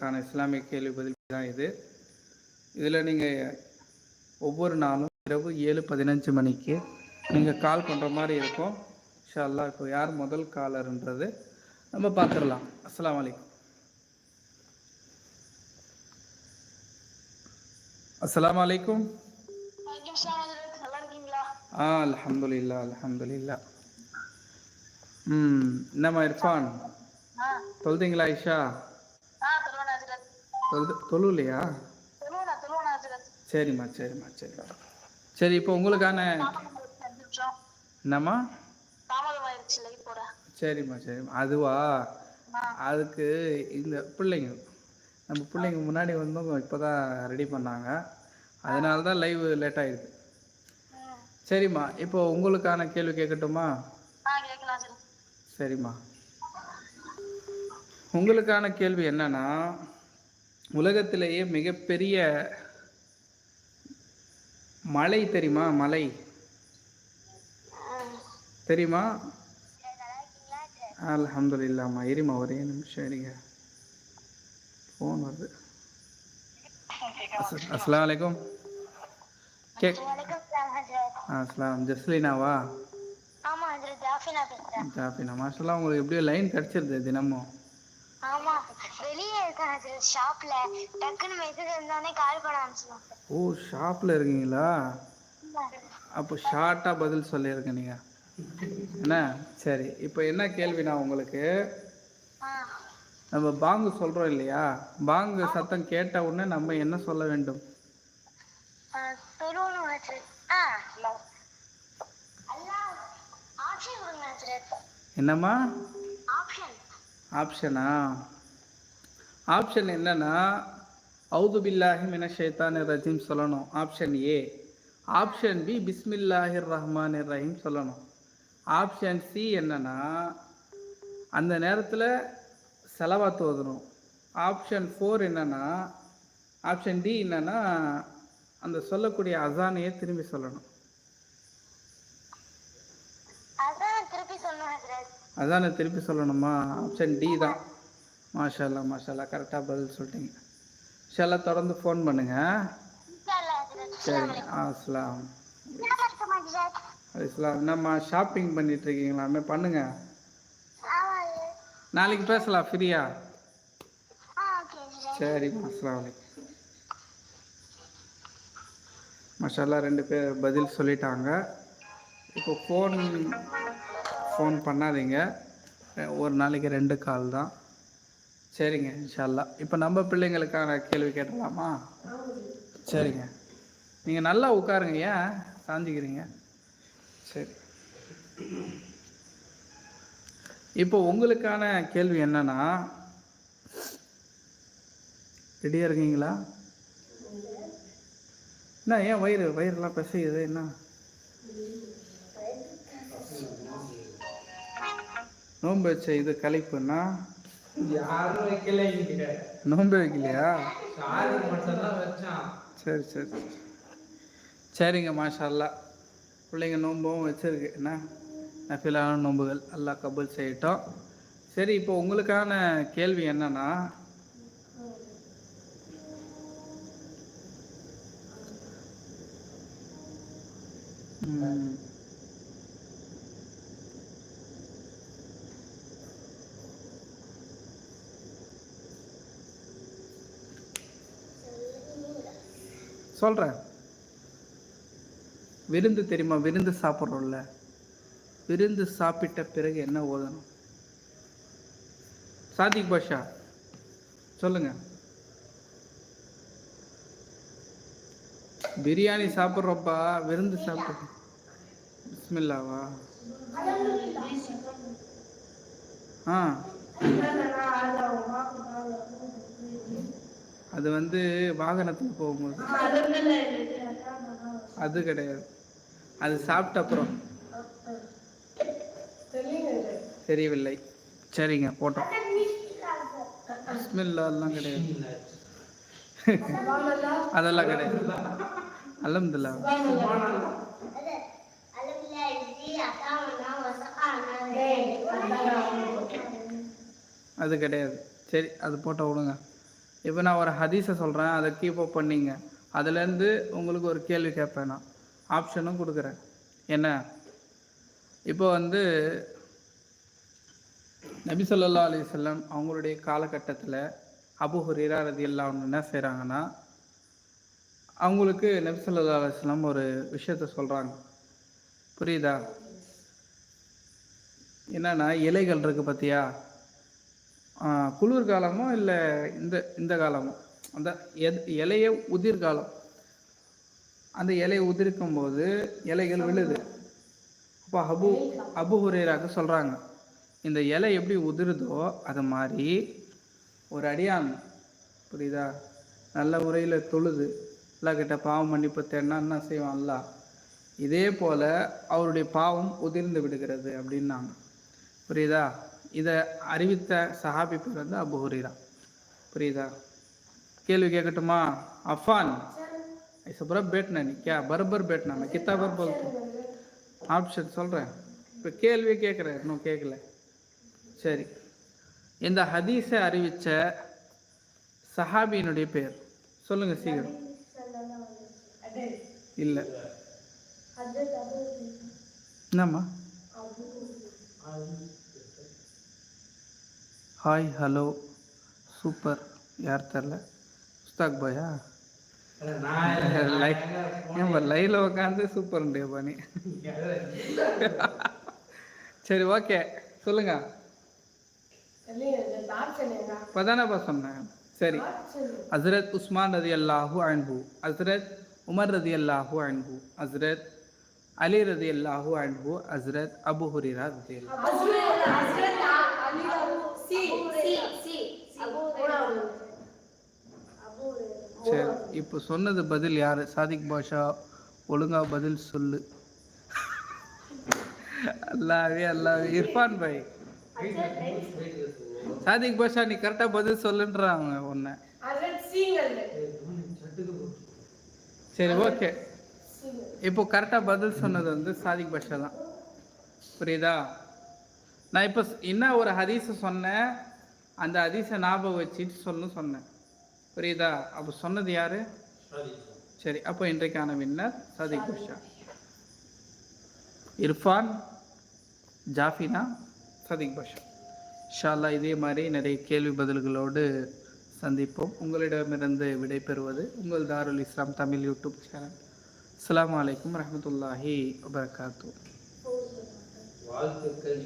கான இஸ்லாமிய கேள்வி பதில் தான் இது. இதில் நீங்கள் ஒவ்வொரு நாளும் இரவு ஏழு பதினஞ்சு மணிக்கு நீங்கள் கால் பண்ணுற மாதிரி இருக்கும். அல்லாஹ் இப்போ யார் முதல் காலர்ன்றது நம்ம பார்த்துடலாம். சார் ஹஜரத். நல்லா இருக்கீங்களா ஆ அல்ஹம்துலில்லா அல்ஹம்துலில்லா ம் என்னம்மா இர்ஃபான்? தொழுதிங்களா ஐஷா? தொழுலையா ஹஜரத் சரிம்மா சரிம்மா சரி இப்போ உங்களுக்கான என்னம்மா? சரிம்மா சரிம்மா. அதுவா? அதுக்கு இந்த பிள்ளைங்க நம்ம பிள்ளைங்க முன்னாடி வந்தவங்க இப்போ தான் ரெடி பண்ணாங்க. அதனால தான் லைவ் லேட் ஆயிடுது. சரிம்மா இப்போ உங்களுக்கான கேள்வி கேட்கட்டுமா? சரிம்மா. உங்களுக்கான கேள்வி என்னன்னா உலகத்திலேயே மிகப்பெரிய மலை தெரியுமா? மலை. தெரியுமா? அல்ஹம்துலில்லாம்மா இருமா ஒரே நிமிஷம் இருங்க. ஃபோன் வருது. அஸ்- அஸ்ஸலாமு அலைக்கும். கேக் வணக்கம் சார் ஹஜரத் ஆ அஸ்லாம் ஜஸ்லினாவா ஜாஃபினா மாஷல்லாம் உங்களுக்கு எப்படியோ லைன் கிடச்சிருது தினமும். ஆமா வெளியே இருக்கேன் ஷாப்ல டக்குன்னு மெசேஜ் வந்தோடனே கால் பண்ண ஆரம்பிச்சிடும் ஓ ஷாப்பில் இருக்கீங்களா? அப்போ ஷார்ட்டாக பதில் சொல்லியிருங்க நீங்கள் என்ன? சரி இப்போ என்ன கேள்வினா உங்களுக்கு? நம்ம பாங்கு சொல்கிறோம் இல்லையா? பாங்கு சத்தம் கேட்ட உடனே நம்ம என்ன சொல்ல வேண்டும்? என்னம்மா? ஆப்ஷன் ஆப்ஷனா என்னன்னா அவுது பில்லாஹி மின ஷைத்தானி ரஜீம் சொல்லணும். ஆப்ஷன் ஏ ஆப்ஷன் பி பிஸ்மில்லாஹிர் ரஹ்மான் ரஹீம் சொல்லணும். ஆப்ஷன் சி என்னன்னா அந்த நேரத்தில் செலவாத்து ஓதணும். ஆப்ஷன் ஃபோர் என்னன்னா ஆப்ஷன் டி என்னன்னா அந்த சொல்லக்கூடிய அசானையே திரும்பி சொல்லணும். அதானே திருப்பி சொல்லணுமா ஆப்ஷன் டி தான். மாஷல்லா மாஷல்லா கரெக்டாக பதில் சொல்லிட்டீங்க. இன்ஷால்லா தொடர்ந்து ஃபோன் பண்ணுங்க. இன்ஷா அல்லாஹ் ஹஜரத் சரி அஸ்லாம் இஸ்லாம் என்னம்மா ஷாப்பிங் பண்ணிட்டு இருக்கீங்களாமே பண்ணுங்க. நாளைக்கு பேசலாம் ஃப்ரீயா? சரிம்மா அஸ்லாம் வலைக்கம் மாஷல்லா ரெண்டு பேர் பதில் சொல்லிட்டாங்க. இப்போ ஃபோன் ஃபோன் பண்ணாதீங்க. ஒரு நாளைக்கு ரெண்டு கால் தான். சரிங்க இன்ஷால்லா இப்போ நம்ம பிள்ளைங்களுக்கான கேள்வி கேட்டலாமா? சரிங்க. நீங்கள் நல்லா உட்காருங்க ஏன் சாஞ்சிக்கிறீங்க? சரி. இப்போ உங்களுக்கான கேள்வி என்னன்னா ரெடியாக இருக்கீங்களா? என்ன ஏன் வயிறு வயிறுலாம் பிசையுது என்ன? நோன்பு வச்ச இது கழிப்புன்னா யாரும் வைக்கல இங்க. நோன்பு வைக்கலையா? சாதி மட்டும்தான் வச்சான். சரி சரி சரி. சரிங்க மாஷா அல்லா பிள்ளைங்க நோன்பும் வச்சிருக்கு. என்ன? நஃபிலான நோன்புகள் அல்லாஹ் கபூல் செய்யட்டும். சரி இப்போ உங்களுக்கான கேள்வி என்னன்னா. சொல்கிறேன் விருந்து தெரியுமா? விருந்து சாப்பிட்றோம்ல. விருந்து சாப்பிட்ட பிறகு என்ன ஓதணும்? சாதிக் பாஷா சொல்லுங்க. பிரியாணி சாப்பிட்றப்பா விருந்து சாப்பிட்ற பிஸ்மில்லாவா? ஆ. அது வந்து வாகனத்தில் போகும்போது. அது கிடையாது. அது சாப்பிட்ட அப்புறம். தெரியவில்லை. சரிங்க போட்டோம். பிஸ்மில்லாலாம் கிடையாது. அதெல்லாம் கிடையாது. அலமதுல்லா. அது கிடையாது. சரி அது போட்டால் விடுங்க. இப்போ நான் ஒரு ஹதீஸை சொல்கிறேன் அதை கீப் அப் பண்ணிங்க. அதுலேருந்து உங்களுக்கு ஒரு கேள்வி கேட்பேன் நான். ஆப்ஷனும் கொடுக்குறேன். என்ன? இப்போ வந்து நபி சொல்லா அலைஹி அவங்களுடைய காலகட்டத்தில் அபு ஹோரிரா ரதி எல்லாம் ஒன்று என்ன செய்கிறாங்கன்னா அவங்களுக்கு நபி சொல்லா அலைஹி ஒரு விஷயத்த சொல்கிறாங்க புரியுதா? என்னன்னா இலைகள் இருக்குது பார்த்தியா குளிர் காலமோ இல்லை இந்த இந்த காலமோ? அந்த எது இலைய உதிர்காலம். அந்த இலையை உதிர்க்கும் போது இலைகள் விழுது. அப்போ அபு அபு ஹுரேராக்கு சொல்கிறாங்க இந்த இலை எப்படி உதிருதோ அது மாதிரி ஒரு அடியான் புரியுதா? நல்ல முறையில் தொழுது அல்லாஹ் கிட்ட பாவம் மன்னிப்பு தேடினா என்ன செய்வான் இதே போல் அவருடைய பாவம் உதிர்ந்து விடுகிறது அப்படின்னாங்க. புரியுதா? இதை அறிவித்த சஹாபி பேர் வந்து அபு ஹுரீரா. புரியுதா? கேள்வி கேட்கட்டுமா? அஃபான். ஐச புற பேட்னா நீ கே பர்பர் பேட்னா கித்தாபர் பர்பர் ஆப்ஷன் சொல்கிறேன் இப்போ கேள்வி கேட்குறேன். இன்னும் கேட்கல. சரி. இந்த ஹதீஸை அறிவித்த சஹாபியினுடைய பேர். சொல்லுங்கள் சீக்கிரம். இல்லை. என்னம்மா? ஹாய் ஹலோ சூப்பர் யார் தெரில? உஸ்தாக் பாயா லைவ் ஏன்பா லைவ்ல உட்காந்து சூப்பர்ண்டே பண்ணி சரி ஓகே சொல்லுங்க. இப்பதானப்பா சொன்னேன். சரி. ஹஸ்ரத் உஸ்மான் ரதி அல்லாஹூ அன்பு ஹஸ்ரத் உமர் ரதி அல்லாஹூ அன்பு ஹஸ்ரத் அலி ரதி அல்லாஹூ அன்பு ஹஸ்ரத் அபு ஹுரேரா ரதி அல்லாஹ் இப்போ சொன்னது பதில் யார்? சாதிக் பாஷா ஒழுங்கா பதில் சொல்லு. அல்லாவே அல்லாவே. இர்ஃபான் பாய். சாதிக் பாஷா நீ கரெக்டாக பதில் சொல்லுன்றாங்க உன்னை. சரி ஓகே. இப்போ கரெக்டாக பதில் சொன்னது வந்து சாதிக் பாஷா தான். புரியுதா? நான் இப்போ என்ன ஒரு ஹதீஸை சொன்னேன். அந்த ஹதீஸை ஞாபகம் வச்சுட்டு சொல்லு சொன்னேன். புரியுதா? அப்போ சொன்னது யாரு? சரி அப்போ இன்றைக்கான வின்னர் சாதிக் பாஷா இர்ஃபான் ஜாஃபினா சதிக் பாஷா ஷால்லா இதே மாதிரி நிறைய கேள்வி பதில்களோடு சந்திப்போம். உங்களிடமிருந்து விடைபெறுவது உங்கள் தாருல் இஸ்லாம் தமிழ் யூடியூப் சேனல். அஸ்ஸலாமு அலைக்கும் ரஹமத்துல்லாஹி வபரகாத்தூ. வாழ்த்துக்கள்.